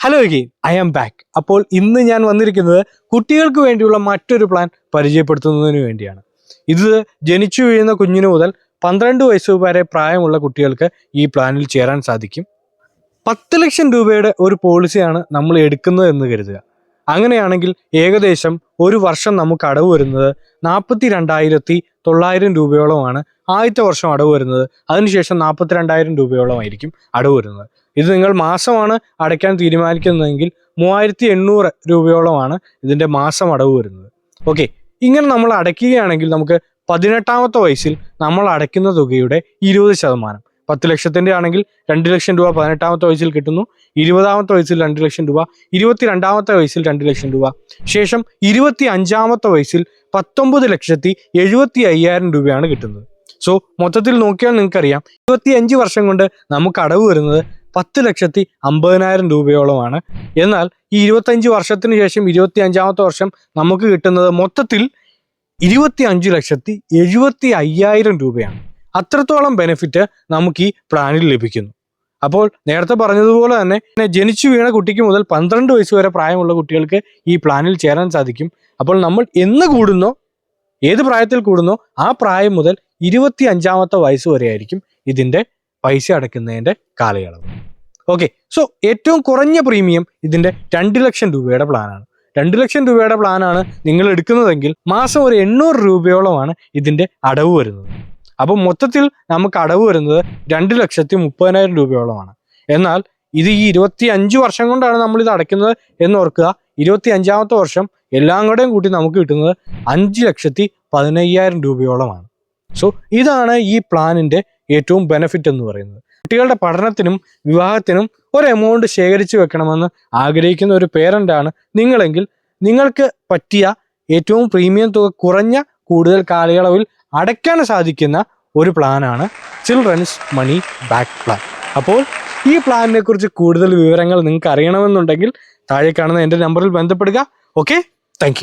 Hello again I am back അപ്പോൾ ഇന്ന് ഞാൻ വന്നിരിക്കുന്നത് കുട്ടികൾക്ക് വേണ്ടിയുള്ള മറ്റൊരു പ്ലാൻ പരിചയപ്പെടുത്തുന്നതിന് വേണ്ടിയാണ്. ഇത് ജനിച്ചു വീഴുന്ന കുഞ്ഞിന് മുതൽ പന്ത്രണ്ട് വയസ്സ് വരെ പ്രായമുള്ള കുട്ടികൾക്ക് ഈ പ്ലാനിൽ ചേരാൻ സാധിക്കും. പത്ത് ലക്ഷം രൂപയുടെ ഒരു പോളിസിയാണ് നമ്മൾ എടുക്കുന്നത് എന്ന് കരുതുക. അങ്ങനെയാണെങ്കിൽ ഏകദേശം ഒരു വർഷം നമുക്ക് അടവ് വരുന്നത് നാൽപ്പത്തി രണ്ടായിരത്തി തൊള്ളായിരം രൂപയോളമാണ് ആദ്യത്തെ വർഷം അടവ് വരുന്നത്. അതിനുശേഷം നാൽപ്പത്തി രണ്ടായിരം രൂപയോളമായിരിക്കും അടവ് വരുന്നത്. ഇത് നിങ്ങൾ മാസമാണ് അടയ്ക്കാൻ തീരുമാനിക്കുന്നതെങ്കിൽ മൂവായിരത്തി എണ്ണൂറ് രൂപയോളമാണ് ഇതിന്റെ മാസം അടവ് വരുന്നത്. ഓക്കെ. ഇങ്ങനെ നമ്മൾ അടയ്ക്കുകയാണെങ്കിൽ നമുക്ക് പതിനെട്ടാമത്തെ വയസ്സിൽ നമ്മൾ അടയ്ക്കുന്ന തുകയുടെ ഇരുപത് ശതമാനം. പത്ത് ലക്ഷത്തിന്റെ ആണെങ്കിൽ രണ്ട് ലക്ഷം രൂപ പതിനെട്ടാമത്തെ വയസ്സിൽ കിട്ടുന്നു ഇരുപതാമത്തെ വയസ്സിൽ രണ്ട് ലക്ഷം രൂപ ഇരുപത്തി രണ്ടാമത്തെ വയസ്സിൽ രണ്ട് ലക്ഷം രൂപ. ശേഷം ഇരുപത്തി അഞ്ചാമത്തെ വയസ്സിൽ പത്തൊമ്പത് ലക്ഷത്തി എഴുപത്തി അയ്യായിരം രൂപയാണ് കിട്ടുന്നത്. സോ മൊത്തത്തിൽ നോക്കിയാൽ നിങ്ങൾക്കറിയാം ഇരുപത്തി അഞ്ച് വർഷം കൊണ്ട് നമുക്ക് അടവ് വരുന്നത് പത്ത് ലക്ഷത്തി അമ്പതിനായിരം രൂപയോളമാണ്. എന്നാൽ ഈ ഇരുപത്തഞ്ച് വർഷത്തിന് ശേഷം ഇരുപത്തി അഞ്ചാമത്തെ വർഷം നമുക്ക് കിട്ടുന്നത് മൊത്തത്തിൽ ഇരുപത്തി അഞ്ച് ലക്ഷത്തി എഴുപത്തി അയ്യായിരം രൂപയാണ്. അത്രത്തോളം ബെനിഫിറ്റ് നമുക്ക് ഈ പ്ലാനിൽ ലഭിക്കുന്നു. അപ്പോൾ നേരത്തെ പറഞ്ഞതുപോലെ തന്നെ ജനിച്ചു വീണ കുട്ടിക്ക് മുതൽ പന്ത്രണ്ട് വയസ്സ് വരെ പ്രായമുള്ള കുട്ടികൾക്ക് ഈ പ്ലാനിൽ ചേരാൻ സാധിക്കും. അപ്പോൾ നമ്മൾ എന്ന് കൂടുന്നോ ഏത് പ്രായത്തിൽ കൂടുന്നോ ആ പ്രായം മുതൽ ഇരുപത്തി അഞ്ചാമത്തെ വയസ്സ് വരെ ആയിരിക്കും ഇതിന്റെ പൈസ അടയ്ക്കുന്നതിന്റെ കാലയളവ്. ഓക്കെ സോ ഏറ്റവും കുറഞ്ഞ പ്രീമിയം ഇതിന്റെ രണ്ട് ലക്ഷം രൂപയുടെ പ്ലാനാണ് രണ്ട് ലക്ഷം രൂപയുടെ പ്ലാനാണ് നിങ്ങൾ എടുക്കുന്നതെങ്കിൽ മാസം ഒരു എണ്ണൂറ് രൂപയോളമാണ് ഇതിന്റെ അടവ് വരുന്നത്. അപ്പം മൊത്തത്തിൽ നമുക്ക് അടവ് വരുന്നത് രണ്ട് ലക്ഷത്തി മുപ്പതിനായിരം രൂപയോളമാണ്. എന്നാൽ ഇത് ഈ ഇരുപത്തി അഞ്ച് വർഷം കൊണ്ടാണ് നമ്മൾ ഇത് അടയ്ക്കുന്നത് എന്ന് ഓർക്കുക. ഇരുപത്തി അഞ്ചാമത്തെ വർഷം എല്ലാം കൂടെയും കൂട്ടി നമുക്ക് കിട്ടുന്നത് അഞ്ച് ലക്ഷത്തി പതിനയ്യായിരം രൂപയോളമാണ്. സോ ഇതാണ് ഈ പ്ലാനിന്റെ ഏറ്റവും ബെനഫിറ്റ് എന്ന് പറയുന്നത്. കുട്ടികളുടെ പഠനത്തിനും വിവാഹത്തിനും ഒരു എമൗണ്ട് ശേഖരിച്ചു വെക്കണമെന്ന് ആഗ്രഹിക്കുന്ന ഒരു പേരന്റാണ് നിങ്ങളെങ്കിൽ നിങ്ങൾക്ക് പറ്റിയ ഏറ്റവും പ്രീമിയം തുക കുറഞ്ഞ കൂടുതൽ കാലയളവിൽ അടയ്ക്കാൻ സാധിക്കുന്ന ഒരു പ്ലാനാണ് ചിൽഡ്രൻസ് മണി ബാക്ക് പ്ലാൻ അപ്പോൾ ഈ പ്ലാനിനെ കുറിച്ച് കൂടുതൽ വിവരങ്ങൾ നിങ്ങൾക്ക് അറിയണമെന്നുണ്ടെങ്കിൽ താഴെ കാണുന്ന എന്റെ നമ്പറിൽ ബന്ധപ്പെടുക. Okay thank